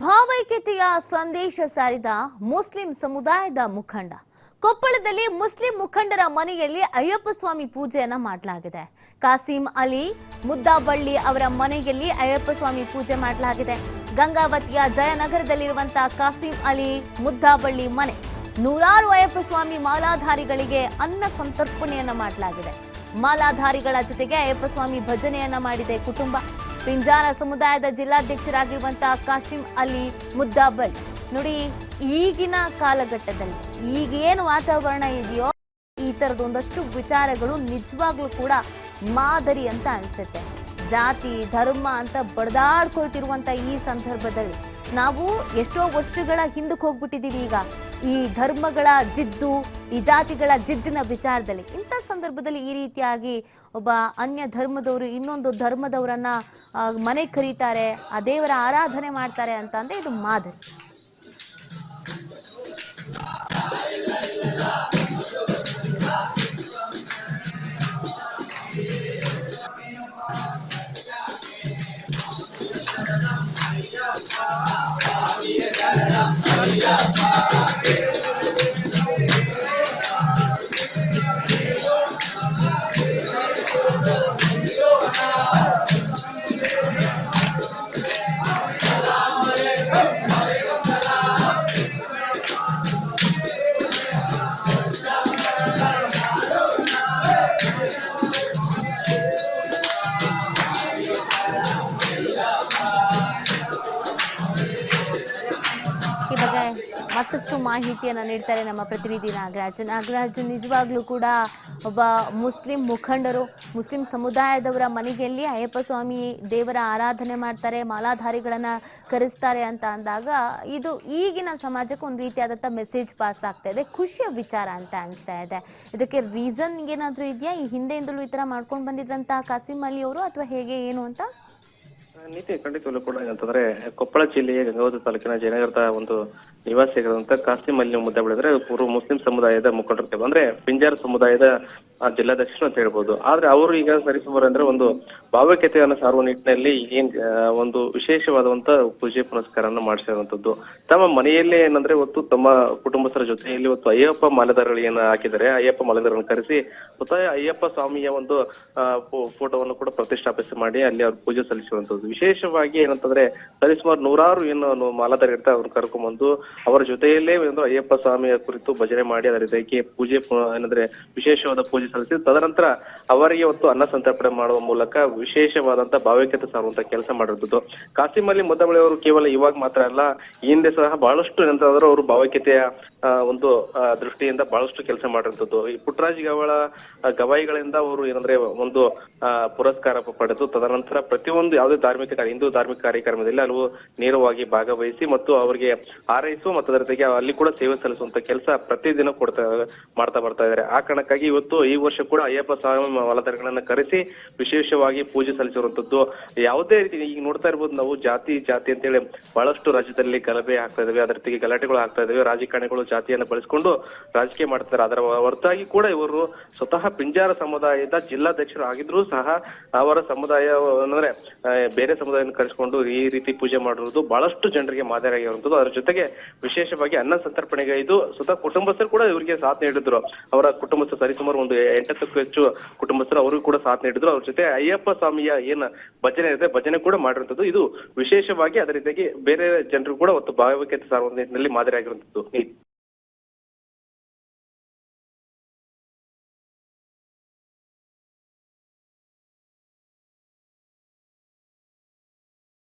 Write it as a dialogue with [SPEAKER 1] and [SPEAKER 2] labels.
[SPEAKER 1] ಭಾವೈಕ್ಯತೆಯ ಸಂದೇಶ ಸಾರಿದ ಮುಸ್ಲಿಂ ಸಮುದಾಯದ ಮುಖಂಡ. ಕೊಪ್ಪಳದಲ್ಲಿ ಮುಸ್ಲಿಂ ಮುಖಂಡರ ಮನೆಯಲ್ಲಿ ಅಯ್ಯಪ್ಪ ಸ್ವಾಮಿ ಪೂಜೆಯನ್ನ ಮಾಡಲಾಗಿದೆ. ಕಾಸಿಂ ಅಲಿ ಮುದ್ದಾಬಳ್ಳಿ ಅವರ ಮನೆಯಲ್ಲಿ ಅಯ್ಯಪ್ಪ ಸ್ವಾಮಿ ಪೂಜೆ ಮಾಡಲಾಗಿದೆ. ಗಂಗಾವತಿಯ ಜಯನಗರದಲ್ಲಿರುವಂತಹ ಕಾಸಿಂ ಅಲಿ ಮುದ್ದಾಬಳ್ಳಿ ಮನೆ ನೂರಾರು ಅಯ್ಯಪ್ಪ ಸ್ವಾಮಿ ಮಾಲಾಧಾರಿಗಳಿಗೆ ಅನ್ನ ಸಂತರ್ಪಣೆಯನ್ನ ಮಾಡಲಾಗಿದೆ. ಮಾಲಾಧಾರಿಗಳ ಜೊತೆಗೆ ಅಯ್ಯಪ್ಪ ಸ್ವಾಮಿ ಭಜನೆಯನ್ನ ಮಾಡಿದೆ ಕುಟುಂಬ. ಪಿಂಜಾರ ಸಮುದಾಯದ ಜಿಲ್ಲಾಧ್ಯಕ್ಷರಾಗಿರುವಂತಹ ಕಾಶಿಂ ಅಲಿ ಮುದ್ದಾಬಲ್. ನೋಡಿ, ಈಗಿನ ಕಾಲಘಟ್ಟದಲ್ಲಿ ಈಗ ಏನು ವಾತಾವರಣ ಇದೆಯೋ ಈ ತರದ ಒಂದಷ್ಟು ವಿಚಾರಗಳು ನಿಜವಾಗ್ಲೂ ಕೂಡ ಮಾದರಿ ಅಂತ ಅನ್ಸುತ್ತೆ. ಜಾತಿ, ಧರ್ಮ ಅಂತ ಬಡದಾಡ್ಕೊಳ್ತಿರುವಂತ ಈ ಸಂದರ್ಭದಲ್ಲಿ ನಾವು ಎಷ್ಟೋ ವರ್ಷಗಳ ಹಿಂದಕ್ಕೆ ಹೋಗ್ಬಿಟ್ಟಿದ್ದೀವಿ ಈಗ. ಈ ಧರ್ಮಗಳ ಜಿದ್ದು, ಈ ಜಾತಿಗಳ ಜಿದ್ದಿನ ವಿಚಾರದಲ್ಲಿ. ಇಂಥ ಸಂದರ್ಭದಲ್ಲಿ ಈ ರೀತಿಯಾಗಿ ಒಬ್ಬ ಅನ್ಯ ಧರ್ಮದವರು ಇನ್ನೊಂದು ಧರ್ಮದವರನ್ನ ಮನೆ ಕರೀತಾರೆ, ಆ ದೇವರ ಆರಾಧನೆ ಮಾಡ್ತಾರೆ ಅಂತ ಅಂದ್ರೆ ಇದು ಮಾದರಿ. ಈ ಮತ್ತಷ್ಟು ಮಾಹಿತಿಯನ್ನು ನೀಡ್ತಾರೆ ನಮ್ಮ ಪ್ರತಿನಿಧಿ ನಾಗರಾಜ್ ನಾಗರಾಜ್ ನಿಜವಾಗ್ಲೂ ಕೂಡ ಒಬ್ಬ ಮುಸ್ಲಿಂ ಮುಖಂಡರು, ಮುಸ್ಲಿಂ ಸಮುದಾಯದವರ ಮನೆಯಲ್ಲಿ ಅಯ್ಯಪ್ಪ ಸ್ವಾಮಿ ದೇವರ ಆರಾಧನೆ ಮಾಡ್ತಾರೆ, ಮಾಲಾಧಾರಿಗಳನ್ನ ಕರೆಸ್ತಾರೆ ಅಂತ ಅಂದಾಗ ಇದು ಈಗಿನ ಸಮಾಜಕ್ಕೆ ಒಂದು ರೀತಿಯಾದಂಥ ಮೆಸೇಜ್ ಪಾಸ್ ಆಗ್ತಾ ಇದೆ, ಖುಷಿಯ ವಿಚಾರ ಅಂತ ಅನಿಸ್ತಾ ಇದೆ. ಇದಕ್ಕೆ ರೀಸನ್ ಏನಾದರೂ ಇದೆಯಾ? ಈ ಹಿಂದೆಯಿಂದಲೂ ಈ ಥರ ಮಾಡ್ಕೊಂಡು ಬಂದಿದ್ದಂಥ ಕಾಸಿಮ್ ಅಲಿ ಅವರು ಅಥವಾ ಹೇಗೆ, ಏನು ಅಂತ?
[SPEAKER 2] ನೀತಿ ಖಂಡಿತವಲ್ಲೂ ಕೂಡ ಕೊಪ್ಪಳ ಜಿಲ್ಲೆಯ ಗಂಗಾವತಿ ತಾಲೂಕಿನ ಜಯನಗರದ ಒಂದು ನಿವಾಸಿಗಳಂತ ಕಾಸ್ತಿ ಮಲ್ಯ ಮುದ್ದೆ ಬೆಳೆದ್ರೆ ಪೂರ್ವ ಮುಸ್ಲಿಂ ಸಮುದಾಯದ ಮುಖಂಡರು ಅಂದ್ರೆ ಪಿಂಜಾರ ಸಮುದಾಯದ ಜಿಲ್ಲಾಧ್ಯಕ್ಷ ಜಿಲ್ಲಾಧ್ಯಕ್ಷರು ಅಂತ ಹೇಳ್ಬೋದು. ಆದ್ರೆ ಅವರು ಈಗ ಸರಿಸುಮಾರು ಅಂದ್ರೆ ಒಂದು ಭಾವೈಕ್ಯತೆಯನ್ನು ಸಾರುವ ನಿಟ್ಟಿನಲ್ಲಿ ಏನ್ ಒಂದು ವಿಶೇಷವಾದಂತ ಪೂಜೆ ಪುನಸ್ಕಾರವನ್ನು ಮಾಡಿಸಿರುವಂತದ್ದು. ತಮ್ಮ ಮನೆಯಲ್ಲೇ ಏನಂದ್ರೆ ಇವತ್ತು ತಮ್ಮ ಕುಟುಂಬಸ್ಥರ ಜೊತೆಯಲ್ಲಿ ಇವತ್ತು ಅಯ್ಯಪ್ಪ ಮಾಲೆದಾರಗಳು ಏನು ಹಾಕಿದ್ದಾರೆ ಅಯ್ಯಪ್ಪ ಮಾಲೆದಾರರನ್ನು ಕರೆಸಿ ಮತ್ತೆ ಅಯ್ಯಪ್ಪ ಸ್ವಾಮಿಯ ಒಂದು ಫೋಟೋವನ್ನು ಕೂಡ ಪ್ರತಿಷ್ಠಾಪಿಸಿ ಮಾಡಿ ಅಲ್ಲಿ ಅವ್ರು ಪೂಜೆ ಸಲ್ಲಿಸುವಂತದ್ದು. ವಿಶೇಷವಾಗಿ ಏನಂತಂದ್ರೆ ಸರಿಸುಮಾರು ನೂರಾರು ಏನು ಮಾಲಾಧಾರ ಇರ್ತಾರೆ ಅವ್ರನ್ನ ಕರ್ಕೊಂಡ್ಬಂದು ಅವರ ಜೊತೆಯಲ್ಲೇ ಒಂದು ಅಯ್ಯಪ್ಪ ಸ್ವಾಮಿಯ ಕುರಿತು ಭಜನೆ ಮಾಡಿ ಅದರ ರೀತಿಯಾಗಿ ಪೂಜೆ ಏನಂದ್ರೆ ವಿಶೇಷವಾದ ಪೂಜೆ ಸಲ್ಲಿಸಿ ತದನಂತರ ಅವರಿಗೆ ಒಂದು ಅನ್ನ ಸಂತರ್ಪಣೆ ಮಾಡುವ ಮೂಲಕ ವಿಶೇಷವಾದಂತ ಭಾವೈಕ್ಯತೆ ಸಾರುವಂತ ಕೆಲಸ ಮಾಡಿರ್ಬೋದು ಕಾಸಿಮಲ್ಲಿ ಅಲಿ ಅವರು ಕೇವಲ ಇವಾಗ ಮಾತ್ರ ಅಲ್ಲ ಹಿಂದೆ ಸಹ ಬಹಳಷ್ಟು ಏನಂತಂದ್ರೆ ಅವರು ಭಾವೈಕ್ಯತೆಯ ಒಂದು ದೃಷ್ಟಿಯಿಂದ ಬಹಳಷ್ಟು ಕೆಲಸ ಮಾಡಿರುವಂತದ್ದು ಈ ಪುಟ್ಟರಾಜ್ ಗವಾಳ ಗವಾಯಿಗಳಿಂದ ಅವರು ಏನಂದ್ರೆ ಒಂದು ಪುರಸ್ಕಾರ ಪಡೆದು ತದನಂತರ ಪ್ರತಿಯೊಂದು ಯಾವುದೇ ಧಾರ್ಮಿಕ ಹಿಂದೂ ಧಾರ್ಮಿಕ ಕಾರ್ಯಕ್ರಮದಲ್ಲಿ ಅಲ್ಲೂ ನೇರವಾಗಿ ಭಾಗವಹಿಸಿ ಮತ್ತು ಅವರಿಗೆ ಆರೈಸುವ ಮತ್ತು ಅದರ ಜೊತೆಗೆ ಅಲ್ಲಿ ಕೂಡ ಸೇವೆ ಸಲ್ಲಿಸುವಂತ ಕೆಲಸ ಪ್ರತಿದಿನ ಕೊಡ್ತಾ, ಮಾಡ್ತಾ ಬರ್ತಾ ಇದ್ದಾರೆ. ಆ ಕಾರಣಕ್ಕಾಗಿ ಇವತ್ತು ಈ ವರ್ಷ ಕೂಡ ಅಯ್ಯಪ್ಪ ಸ್ವಾಮಿ ವಲದರಗಳನ್ನ ಕರೆಸಿ ವಿಶೇಷವಾಗಿ ಪೂಜೆ ಸಲ್ಲಿಸಿರುವಂತದ್ದು. ಯಾವುದೇ ರೀತಿ ಈಗ ನೋಡ್ತಾ ಇರ್ಬೋದು ನಾವು ಜಾತಿ ಜಾತಿ ಅಂತ ಹೇಳಿ ಬಹಳಷ್ಟು ರಾಜ್ಯದಲ್ಲಿ ಗಲಭೆ ಆಗ್ತಾ ಇದಾವೆ. ಅದರ ಜೊತೆಗೆ ಗಲಾಟೆಗಳು ಆಗ್ತಾ ಇದಾವೆ. ರಾಜಕಾರಣಿಗಳು ಜಾತಿಯನ್ನು ಬಳಸಿಕೊಂಡು ರಾಜಕೀಯ ಮಾಡ್ತಾರೆ ಅದರ ಹೊರತಾಗಿ ಕೂಡ ಇವರು ಸ್ವತಃ ಪಿಂಜಾರ ಸಮುದಾಯದ ಜಿಲ್ಲಾಧ್ಯಕ್ಷರು ಆಗಿದ್ರು ಸಹ ಅವರ ಸಮುದಾಯ ಅಂದ್ರೆ ಬೇರೆ ಸಮುದಾಯವನ್ನು ಕರೆಸಿಕೊಂಡು ಈ ರೀತಿ ಪೂಜೆ ಮಾಡಿರುವುದು ಬಹಳಷ್ಟು ಜನರಿಗೆ ಮಾದರಿಯಾಗಿರುವಂತದ್ದು ಅದರ ಜೊತೆಗೆ ವಿಶೇಷವಾಗಿ ಅನ್ನ ಸಂತರ್ಪಣೆಗೆ ಇದು ಸ್ವತಃ ಕುಟುಂಬಸ್ಥರು ಕೂಡ ಇವರಿಗೆ ಸಾಥ್ ನೀಡಿದ್ರು. ಅವರ ಕುಟುಂಬಸ್ಥರು ಸರಿಸುಮಾರು ಒಂದು ಎಂಟತ್ತಕ್ಕೂ ಹೆಚ್ಚು ಕುಟುಂಬಸ್ಥರು ಅವರಿಗೂ ಕೂಡ ಸಾಥ್ ನೀಡಿದ್ರು. ಅವ್ರ ಜೊತೆ ಅಯ್ಯಪ್ಪ ಸ್ವಾಮಿಯ ಏನ ಭಜನೆ ಇದೆ, ಭಜನೆ ಕೂಡ ಮಾಡಿರುವಂತದ್ದು ಇದು ವಿಶೇಷವಾಗಿ ಅದೇ ರೀತಿಯಾಗಿ ಬೇರೆ ಜನರು ಕೂಡ ಒಂದು ಭಾವೈಕ್ಯತೆ ಸಾರುವ ನಿಟ್ಟಿನಲ್ಲಿ ಮಾದರಿಯಾಗಿರುವಂತದ್ದು